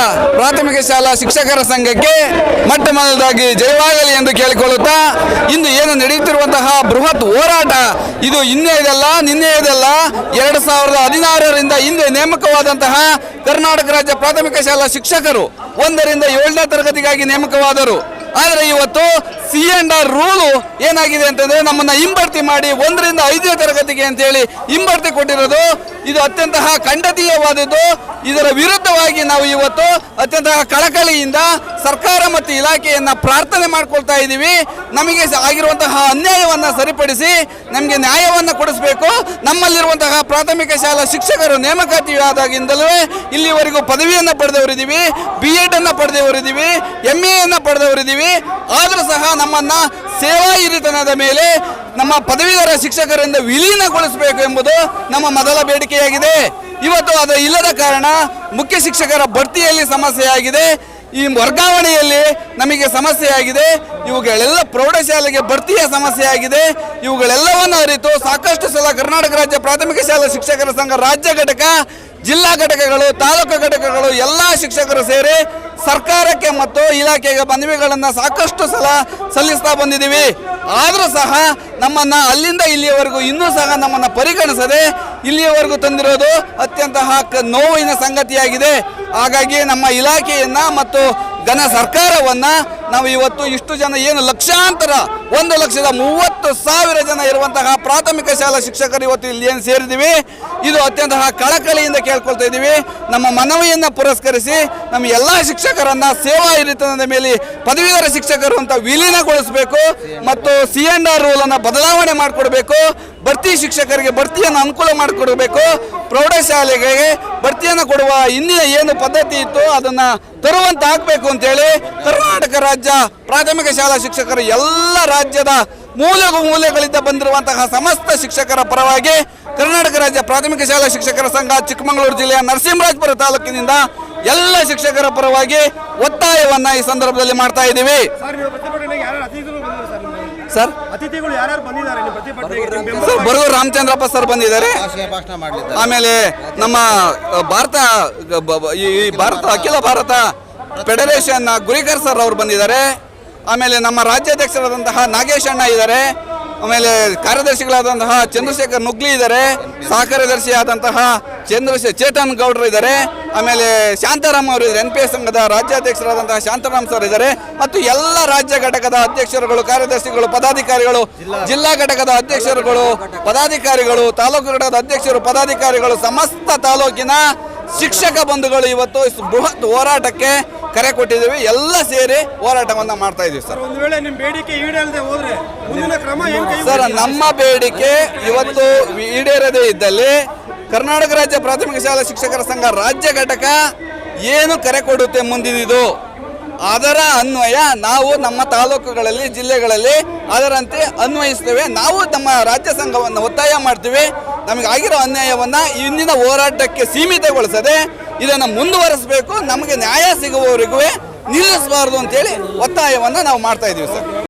ಪ್ರಾಥಮಿಕ ಶಾಲಾ ಶಿಕ್ಷಕರ ಸಂಘಕ್ಕೆ ಮೊಟ್ಟ ಮೊದಲಾಗಿ ಜಯವಾಗಲಿ ಎಂದು ಕೇಳಿಕೊಳ್ಳುತ್ತಾ ಇಂದು ಏನು ನಡೆಯುತ್ತಿರುವಂತಹ ಬೃಹತ್ ಹೋರಾಟ. ಇದು ಇನ್ನೇದಲ್ಲ ನಿನ್ನೆಯದಲ್ಲ ಎರಡು ಸಾವಿರದ ಹದಿನಾರರಿಂದ ಹಿಂದೆ ನೇಮಕವಾದಂತಹ ಕರ್ನಾಟಕ ರಾಜ್ಯ ಪ್ರಾಥಮಿಕ ಶಾಲಾ ಶಿಕ್ಷಕರು ಒಂದರಿಂದ ಏಳನೇ ತರಗತಿಗಾಗಿ ನೇಮಕವಾದರು. ಆದರೆ ಇವತ್ತು ಸಿ ಅಂಡ್ ಆರ್ ರೂಲು ಏನಾಗಿದೆ ಅಂತಂದ್ರೆ ನಮ್ಮನ್ನ ಹಿಂಬಡ್ತಿ ಮಾಡಿ ಒಂದರಿಂದ ಐದನೇ ತರಗತಿಗೆ ಅಂತೇಳಿ ಹಿಂಬಡ್ತಿ ಕೊಟ್ಟಿರೋದು ಇದು ಅತ್ಯಂತ ಖಂಡತೀಯವಾದದ್ದು ಇದರ ವಿರುದ್ಧವಾಗಿ ನಾವು ಇವತ್ತು ಅತ್ಯಂತ ಕಳಕಳಿಯಿಂದ ಸರ್ಕಾರ ಮತ್ತು ಇಲಾಖೆಯನ್ನು ಪ್ರಾರ್ಥನೆ ಮಾಡ್ಕೊಳ್ತಾ ಇದ್ದೀವಿ. ನಮಗೆ ಆಗಿರುವಂತಹ ಅನ್ಯಾಯವನ್ನ ಸರಿಪಡಿಸಿ ನಮಗೆ ನ್ಯಾಯವನ್ನ ಕೊಡಿಸಬೇಕು. ನಮ್ಮಲ್ಲಿರುವಂತಹ ಪ್ರಾಥಮಿಕ ಶಾಲಾ ಶಿಕ್ಷಕರು ನೇಮಕಾತಿ ಆದಾಗಿಂದಲೂ ಇಲ್ಲಿವರೆಗೂ ಪದವಿಯನ್ನ ಪಡೆದವರಿದ್ದೀವಿ ಬಿ ಎಡ್ ಅನ್ನ ಪಡೆದವರಿದ್ದೀವಿ ಎಂ ಅನ್ನು ಪಡೆದವರಿದ್ದೀವಿ ಆದರೂ ಸಹ ನಮ್ಮನ್ನ ಸೇವಾ ಹಿರಿತನದ ಮೇಲೆ ನಮ್ಮ ಪದವೀಧರ ಶಿಕ್ಷಕರಿಂದ ವಿಲೀನಗೊಳಿಸಬೇಕು ಎಂಬುದು ನಮ್ಮ ಮೊದಲ ಬೇಡಿಕೆಯಾಗಿದೆ. ಇವತ್ತು ಅದು ಇಲ್ಲದ ಕಾರಣ ಮುಖ್ಯ ಶಿಕ್ಷಕರ ಬಡ್ತಿಯಲ್ಲಿ ಸಮಸ್ಯೆಯಾಗಿದೆ. ಈ ವರ್ಗಾವಣೆಯಲ್ಲಿ ನಮಗೆ ಸಮಸ್ಯೆಯಾಗಿದೆ. ಇವುಗಳೆಲ್ಲ ಪ್ರೌಢಶಾಲೆಗೆ ಬಡ್ತಿಯ ಸಮಸ್ಯೆಯಾಗಿದೆ. ಇವುಗಳೆಲ್ಲವನ್ನು ಅರಿತು ಸಾಕಷ್ಟು ಸಲ ಕರ್ನಾಟಕ ರಾಜ್ಯ ಪ್ರಾಥಮಿಕ ಶಾಲಾ ಶಿಕ್ಷಕರ ಸಂಘ, ರಾಜ್ಯ ಘಟಕ, ಜಿಲ್ಲಾ ಘಟಕಗಳು, ತಾಲೂಕು ಘಟಕಗಳು, ಎಲ್ಲ ಶಿಕ್ಷಕರು ಸೇರಿ ಸರ್ಕಾರಕ್ಕೆ ಮತ್ತು ಇಲಾಖೆಗೆ ಮನವಿಗಳನ್ನು ಸಾಕಷ್ಟು ಸಲ ಸಲ್ಲಿಸ್ತಾ ಬಂದಿದ್ದೀವಿ. ಆದರೂ ಸಹ ನಮ್ಮನ್ನು ಅಲ್ಲಿಂದ ಇಲ್ಲಿಯವರೆಗೂ ಇನ್ನೂ ಸಹ ನಮ್ಮನ್ನು ಪರಿಗಣಿಸದೆ ಇಲ್ಲಿಯವರೆಗೂ ತಂದಿರೋದು ಅತ್ಯಂತ ನೋವಿನ ಸಂಗತಿಯಾಗಿದೆ. ಹಾಗಾಗಿ ನಮ್ಮ ಇಲಾಖೆಯನ್ನು ಮತ್ತು ಘನ ಸರ್ಕಾರವನ್ನು ನಾವು ಇವತ್ತು ಇಷ್ಟು ಜನ ಏನು ಲಕ್ಷಾಂತರ ಒಂದು ಲಕ್ಷದ ಮೂವತ್ತು ಸಾವಿರ ಜನ ಇರುವಂತಹ ಪ್ರಾಥಮಿಕ ಶಾಲಾ ಶಿಕ್ಷಕರು ಇವತ್ತು ಇಲ್ಲಿ ಏನು ಸೇರಿದ್ದೀವಿ ಇದು ಅತ್ಯಂತ ಕಳಕಳಿಯಿಂದ ಕೇಳ್ಕೊಳ್ತಾ ಇದ್ದೀವಿ. ನಮ್ಮ ಮನವಿಯನ್ನು ಪುರಸ್ಕರಿಸಿ ನಮ್ಮ ಎಲ್ಲ ಶಿಕ್ಷಕರನ್ನ ಸೇವಾ ಹಿರಿತನದ ಮೇಲೆ ಪದವೀಧರ ಶಿಕ್ಷಕರು ಅಂತ ವಿಲೀನಗೊಳಿಸಬೇಕು ಮತ್ತು ಸಿ ಎಂಡ್ ಆರ್ ರೂಲ್ ಅನ್ನ ಬದಲಾವಣೆ ಮಾಡಿಕೊಡ್ಬೇಕು. ಭರ್ತಿ ಶಿಕ್ಷಕರಿಗೆ ಭರ್ತಿಯನ್ನು ಅನುಕೂಲ ಮಾಡಿಕೊಡಬೇಕು. ಪ್ರೌಢಶಾಲೆಗೆ ಬಡ್ತಿಯನ್ನು ಕೊಡುವ ಹಿಂದಿನ ಏನು ಪದ್ಧತಿ ಇತ್ತು ಅದನ್ನು ತರುವಂತಾಗಬೇಕು ಅಂತೇಳಿ ಕರ್ನಾಟಕ ರಾಜ್ಯ ಪ್ರಾಥಮಿಕ ಶಾಲಾ ಶಿಕ್ಷಕರು ಎಲ್ಲ ರಾಜ್ಯದ ಮೂಲೆ ಮೂಲೆಗಳಿಂದ ಬಂದಿರುವಂತಹ ಸಮಸ್ತ ಶಿಕ್ಷಕರ ಪರವಾಗಿ ಕರ್ನಾಟಕ ರಾಜ್ಯ ಪ್ರಾಥಮಿಕ ಶಾಲಾ ಶಿಕ್ಷಕರ ಸಂಘ ಚಿಕ್ಕಮಗಳೂರು ಜಿಲ್ಲೆಯ ನರಸಿಂಹರಾಜಪುರ ತಾಲೂಕಿನಿಂದ ಎಲ್ಲ ಶಿಕ್ಷಕರ ಪರವಾಗಿ ಒತ್ತಾಯವನ್ನ ಈ ಸಂದರ್ಭದಲ್ಲಿ ಮಾಡ್ತಾ ಇದ್ದೀವಿ. ಸರ್ ನೀವು ಪ್ರತಿಭಟನೆಗೆ ಯಾರು ಅತಿಥಿಗಳು ಬಂದಿದ್ದಾರೆ ಸರ್ ಸರ್? ಅತಿಥಿಗಳು ಯಾರ್ಯಾರು ಬಂದಿದ್ದಾರೆ ನಿಮ್ಮ ಪ್ರತಿಭಟನೆಗೆ? ನಿಮ್ಮ ಬೆಂಬಲ ಸರ್ ಬರಗೂರು ರಾಮಚಂದ್ರಪ್ಪ ಸರ್ ಬಂದಿದ್ದಾರೆ. ಆಮೇಲೆ ನಮ್ಮ ಭಾರತ ಈ ಭಾರತ ಅಖಿಲ ಭಾರತ ಫೆಡರೇಷನ್ ಗುರಿಕರ್ ಸರ್ ಅವರು ಬಂದಿದ್ದಾರೆ. ಆಮೇಲೆ ನಮ್ಮ ರಾಜ್ಯಾಧ್ಯಕ್ಷರಾದಂತಹ ನಾಗೇಶ್ ಅಣ್ಣ ಇದ್ದಾರೆ. ಆಮೇಲೆ ಕಾರ್ಯದರ್ಶಿಗಳಾದಂತಹ ಚಂದ್ರಶೇಖರ್ ನುಗ್ಲಿ ಇದ್ದಾರೆ. ಸಹಕಾರ್ಯದರ್ಶಿ ಆದಂತಹ ಚಂದ್ರಶೇ, ಚೇತನ್ ಗೌಡ್ರು ಇದ್ದಾರೆ. ಆಮೇಲೆ ಶಾಂತಾರಾಮ್ ಅವರು ಎನ್ ಪಿ ಎಸ್ ಸಂಘದ ರಾಜ್ಯಾಧ್ಯಕ್ಷರಾದಂತಹ ಶಾಂತಾರಾಮ್ ಸರ್ ಇದ್ದಾರೆ. ಮತ್ತು ಎಲ್ಲ ರಾಜ್ಯ ಘಟಕದ ಅಧ್ಯಕ್ಷರುಗಳು, ಕಾರ್ಯದರ್ಶಿಗಳು, ಪದಾಧಿಕಾರಿಗಳು, ಜಿಲ್ಲಾ ಘಟಕದ ಅಧ್ಯಕ್ಷರುಗಳು, ಪದಾಧಿಕಾರಿಗಳು, ತಾಲೂಕು ಘಟಕದ ಅಧ್ಯಕ್ಷರು, ಪದಾಧಿಕಾರಿಗಳು, ಸಮಸ್ತ ತಾಲೂಕಿನ ಶಿಕ್ಷಕ ಬಂಧುಗಳು ಇವತ್ತು ಬೃಹತ್ ಹೋರಾಟಕ್ಕೆ ಕರೆ ಕೊಟ್ಟಿದ್ದೀವಿ ಎಲ್ಲ ಸೇರಿ ಹೋರಾಟವನ್ನ ಮಾಡ್ತಾ ಇದೀವಿ ಸರ್. ಒಂದು ವೇಳೆ ನಿಮ್ಮ ಬೇಡಿಕೆ ಈಡೇರದೆ ಹೋದ್ರೆ ಮುಂದಿನ ಕ್ರಮ ಏನು ಸರ್ ನಮ್ಮ ಬೇಡಿಕೆ ಇವತ್ತು ಈಡೇರದೇ ಇದ್ದಲ್ಲಿ ಕರ್ನಾಟಕ ರಾಜ್ಯ ಪ್ರಾಥಮಿಕ ಶಾಲಾ ಶಿಕ್ಷಕರ ಸಂಘ ರಾಜ್ಯ ಘಟಕ ಏನು ಕರೆ ಕೊಡುತ್ತೆ ಮುಂದಿನದು ಅದರ ಅನ್ವಯ ನಾವು ನಮ್ಮ ತಾಲೂಕುಗಳಲ್ಲಿ ಜಿಲ್ಲೆಗಳಲ್ಲಿ ಅದರಂತೆ ಅನ್ವಯಿಸ್ತೇವೆ. ನಾವು ನಮ್ಮ ರಾಜ್ಯ ಸಂಘವನ್ನು ಒತ್ತಾಯ ಮಾಡ್ತೀವಿ. ನಮಗೆ ಆಗಿರೋ ಅನ್ಯಾಯವನ್ನು ಇಂದಿನ ಹೋರಾಟಕ್ಕೆ ಸೀಮಿತಗೊಳಿಸದೆ ಇದನ್ನು ಮುಂದುವರಿಸಬೇಕು ನಮಗೆ ನ್ಯಾಯ ಸಿಗುವವರೆಗೂ ನಿಲ್ಲಿಸಬಾರದು ಅಂತೇಳಿ ಒತ್ತಾಯವನ್ನು ನಾವು ಮಾಡ್ತಾ ಇದ್ದೀವಿ ಸರ್.